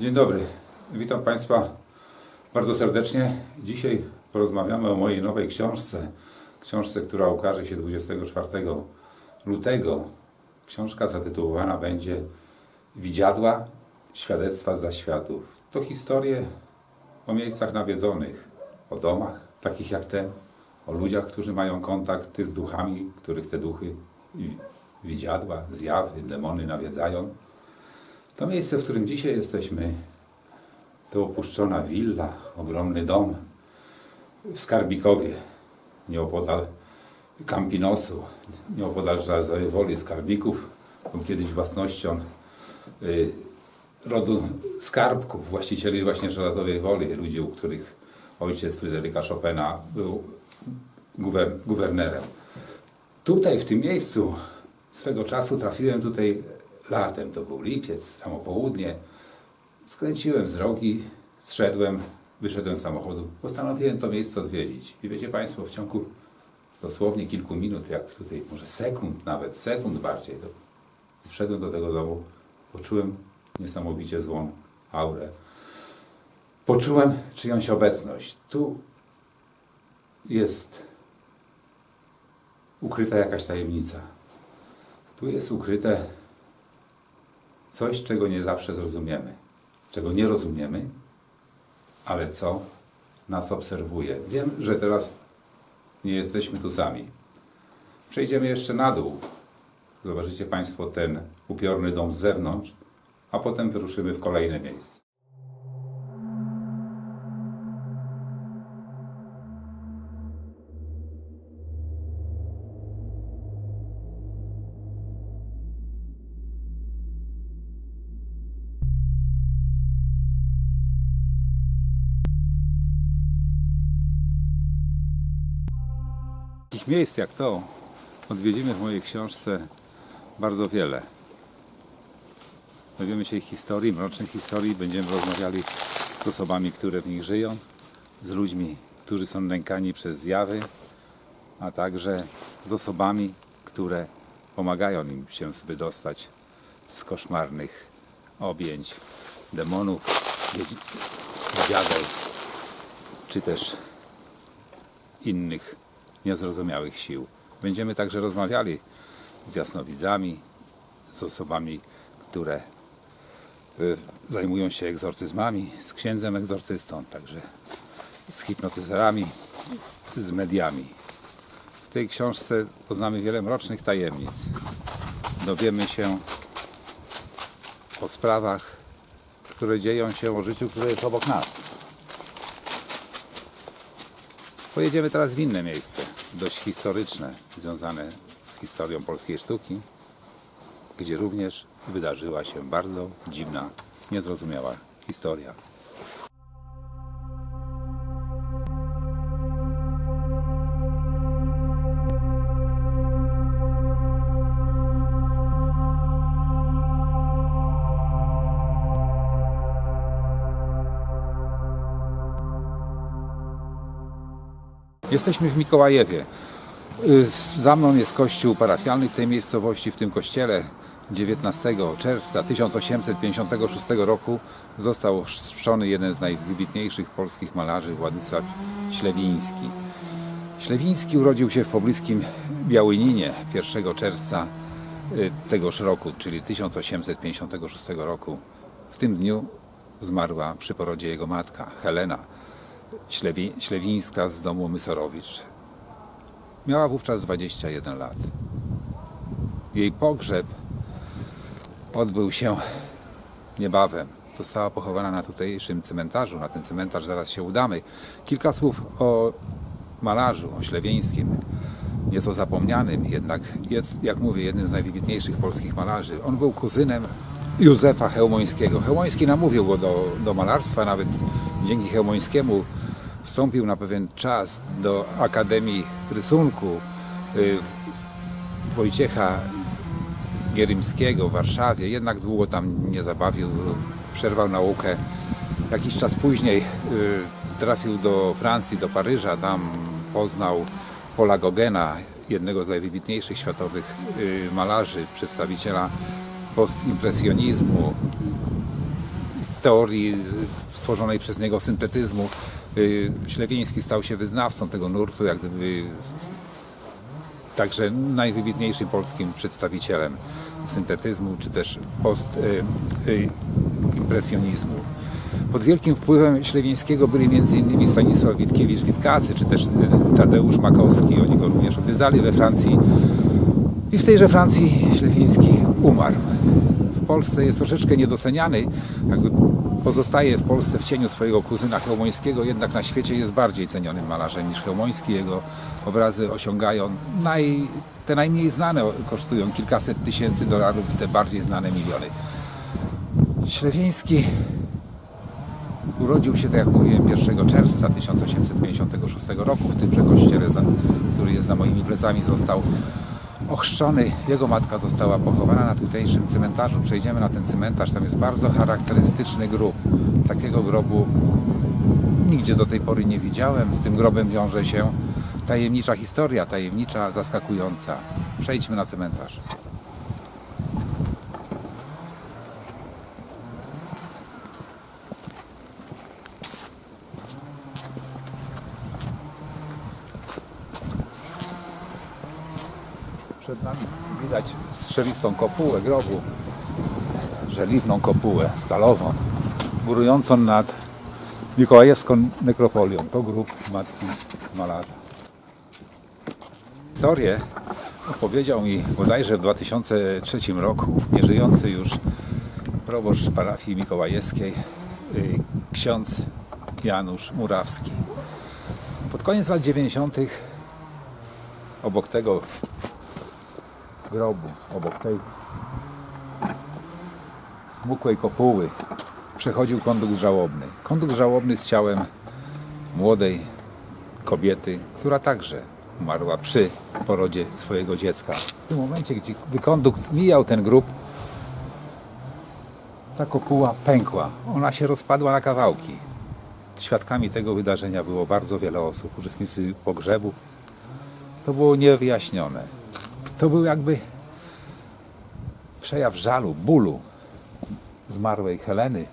Dzień dobry, witam Państwa bardzo serdecznie. Dzisiaj porozmawiamy o mojej nowej książce. Książce, która ukaże się 24 lutego. Książka zatytułowana będzie Widziadła świadectwa z zaświatów. To historie o miejscach nawiedzonych, o domach takich jak ten, o ludziach, którzy mają kontakty z duchami, których te duchy widziadła, zjawy, demony nawiedzają. To miejsce, w którym dzisiaj jesteśmy, to opuszczona willa, ogromny dom w Skarbikowie, nieopodal Campinosu, nieopodal Żelazowej Woli Skarbików. Był kiedyś własnością y, rodu skarbków, właścicieli właśnie Żelazowej Woli, ludzi, u których ojciec Fryderyka Chopina był guwer, guwernerem. Tutaj, w tym miejscu, swego czasu trafiłem tutaj latem, to był lipiec, samo południe. Skręciłem z drogi, zszedłem, wyszedłem z samochodu. Postanowiłem to miejsce odwiedzić. I wiecie Państwo, w ciągu dosłownie kilku minut, jak tutaj, może sekund nawet, sekund bardziej, to wszedłem do tego domu, poczułem niesamowicie złą aurę. Poczułem czyjąś obecność. Tu jest ukryta jakaś tajemnica. Tu jest ukryte coś, czego nie zawsze zrozumiemy, czego nie rozumiemy, ale co nas obserwuje. Wiem, że teraz nie jesteśmy tu sami. Przejdziemy jeszcze na dół. Zobaczycie Państwo ten upiorny dom z zewnątrz, a potem wyruszymy w kolejne miejsce. Miejsc jak to odwiedzimy w mojej książce bardzo wiele. Dowiemy się ich historii, mrocznych historii, będziemy rozmawiali z osobami, które w nich żyją, z ludźmi, którzy są nękani przez zjawy, a także z osobami, które pomagają im się wydostać z koszmarnych objęć demonów, dziadeł, czy też innych niezrozumiałych sił. Będziemy także rozmawiali z jasnowidzami, z osobami, które y, zajmują się egzorcyzmami, z księdzem egzorcystą, także z hipnotyzerami, z mediami. W tej książce poznamy wiele mrocznych tajemnic. Dowiemy się o sprawach, które dzieją się o życiu, które jest obok nas. Pojedziemy teraz w inne miejsce, dość historyczne, związane z historią polskiej sztuki, gdzie również wydarzyła się bardzo dziwna, niezrozumiała historia. Jesteśmy w Mikołajewie. Y, Za mną jest kościół parafialny w tej miejscowości, w tym kościele 19 czerwca 1856 roku został chrzczony jeden z najwybitniejszych polskich malarzy, Władysław Ślewiński. Ślewiński urodził się w pobliskim Białyninie 1 czerwca y, tegoż roku, czyli 1856 roku. W tym dniu zmarła przy porodzie jego matka, Helena Ślewi, Ślewińska z domu Mysorowicz. Miała wówczas 21 lat. Jej pogrzeb odbył się niebawem. Została pochowana na tutejszym cmentarzu. Na ten cmentarz zaraz się udamy. Kilka słów o malarzu, o Ślewieńskim. Nieco zapomnianym, jednak, jed- jak mówię, jednym z najwybitniejszych polskich malarzy. On był kuzynem Józefa Chełmońskiego. Chełmoński namówił go do, do malarstwa, nawet dzięki Chełmońskiemu wstąpił na pewien czas do Akademii Rysunku y, Wojciecha Gierymskiego w Warszawie, jednak długo tam nie zabawił, przerwał naukę. Jakiś czas później y, trafił do Francji, do Paryża, tam poznał Paula Gogena, jednego z najwybitniejszych światowych y, malarzy, przedstawiciela postimpresjonizmu. Teorii stworzonej przez niego syntetyzmu. Y, Ślewiński stał się wyznawcą tego nurtu, jak gdyby także najwybitniejszym polskim przedstawicielem syntetyzmu, czy też post-impresjonizmu. Pod wielkim wpływem Ślewińskiego byli m.in. Stanisław Witkiewicz-Witkacy, czy też y, Tadeusz Makowski. Oni go również odwiedzali we Francji. I w tejże Francji Ślewiński umarł. Polsce jest troszeczkę niedoceniany, jakby pozostaje w Polsce w cieniu swojego kuzyna Chełmońskiego, jednak na świecie jest bardziej cenionym malarzem niż Chełmoński. Jego obrazy osiągają naj, te najmniej znane kosztują kilkaset tysięcy dolarów, te bardziej znane miliony. Ślewiński urodził się, tak jak mówiłem, 1 czerwca 1856 roku w tymże kościele, który jest za moimi plecami, został ochrzczony. Jego matka została pochowana na tutejszym cmentarzu. Przejdziemy na ten cmentarz, tam jest bardzo charakterystyczny grób. Takiego grobu nigdzie do tej pory nie widziałem. Z tym grobem wiąże się tajemnicza historia, tajemnicza, zaskakująca. Przejdźmy na cmentarz. Widać strzelistą kopułę grobu, żeliwną kopułę stalową, górującą nad Mikołajewską nekropolią. To grób matki malarza. Historię opowiedział mi bodajże w 2003 roku nieżyjący już proboszcz parafii mikołajewskiej y, ksiądz Janusz Murawski. Pod koniec lat 90. obok tego grobu, obok tej smukłej kopuły przechodził kondukt żałobny. Kondukt żałobny z ciałem młodej kobiety, która także umarła przy porodzie swojego dziecka. W tym momencie, gdzie, gdy kondukt mijał ten grób, ta kopuła pękła. Ona się rozpadła na kawałki. Świadkami tego wydarzenia było bardzo wiele osób, uczestnicy pogrzebu. To było niewyjaśnione. To był jakby przejaw żalu, bólu zmarłej Heleny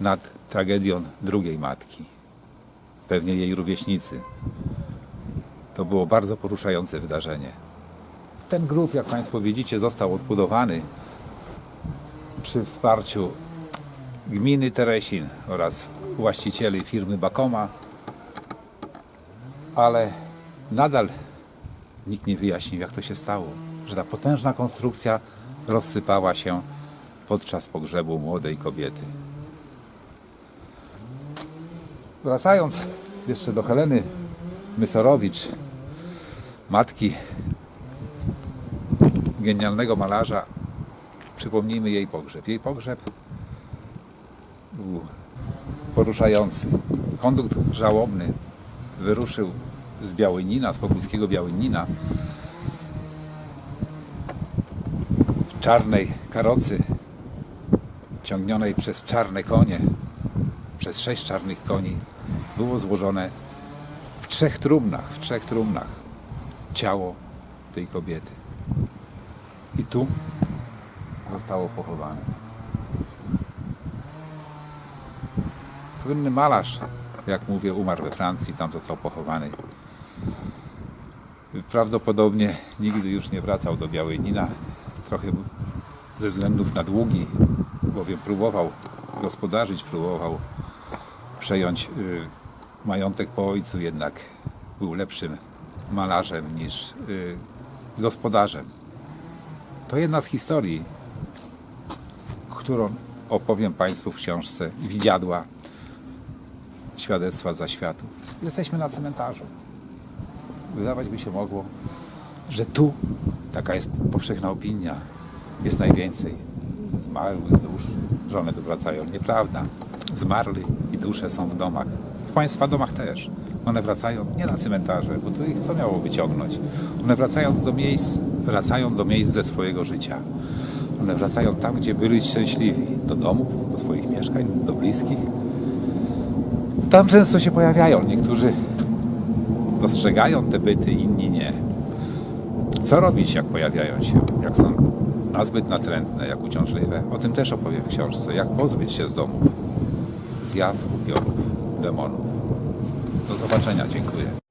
nad tragedią drugiej matki, pewnie jej rówieśnicy. To było bardzo poruszające wydarzenie. Ten grób, jak Państwo widzicie, został odbudowany przy wsparciu gminy Teresin oraz właścicieli firmy Bakoma, ale nadal nikt nie wyjaśnił, jak to się stało, że ta potężna konstrukcja rozsypała się podczas pogrzebu młodej kobiety. Wracając jeszcze do Heleny Mysorowicz, matki genialnego malarza, przypomnijmy jej pogrzeb. Jej pogrzeb był poruszający. Kondukt żałobny wyruszył z Białynina, z pobliskiego Białynina w czarnej karocy ciągnionej przez czarne konie, przez sześć czarnych koni, było złożone w trzech trumnach, w trzech trumnach ciało tej kobiety. I tu zostało pochowane. Słynny malarz, jak mówię, umarł we Francji, tam został pochowany. Prawdopodobnie nigdy już nie wracał do Białej trochę ze względów na długi, bowiem próbował gospodarzyć, próbował przejąć y, majątek po ojcu, jednak był lepszym malarzem niż y, gospodarzem. To jedna z historii, którą opowiem Państwu w książce Widziadła Świadectwa za światów. Jesteśmy na cmentarzu. Wydawać by się mogło, że tu, taka jest powszechna opinia, jest najwięcej zmarłych dusz, że one tu wracają. Nieprawda. Zmarli i dusze są w domach. W Państwa domach też. One wracają nie na cmentarze, bo to ich co miało wyciągnąć. One wracają do miejsc, wracają do miejsc ze swojego życia. One wracają tam, gdzie byli szczęśliwi. Do domów, do swoich mieszkań, do bliskich. Tam często się pojawiają. Niektórzy dostrzegają te byty, inni nie. Co robić, jak pojawiają się, jak są nazbyt natrętne, jak uciążliwe? O tym też opowiem w książce. Jak pozbyć się z domów, zjaw, upiorów, demonów. Do zobaczenia, dziękuję.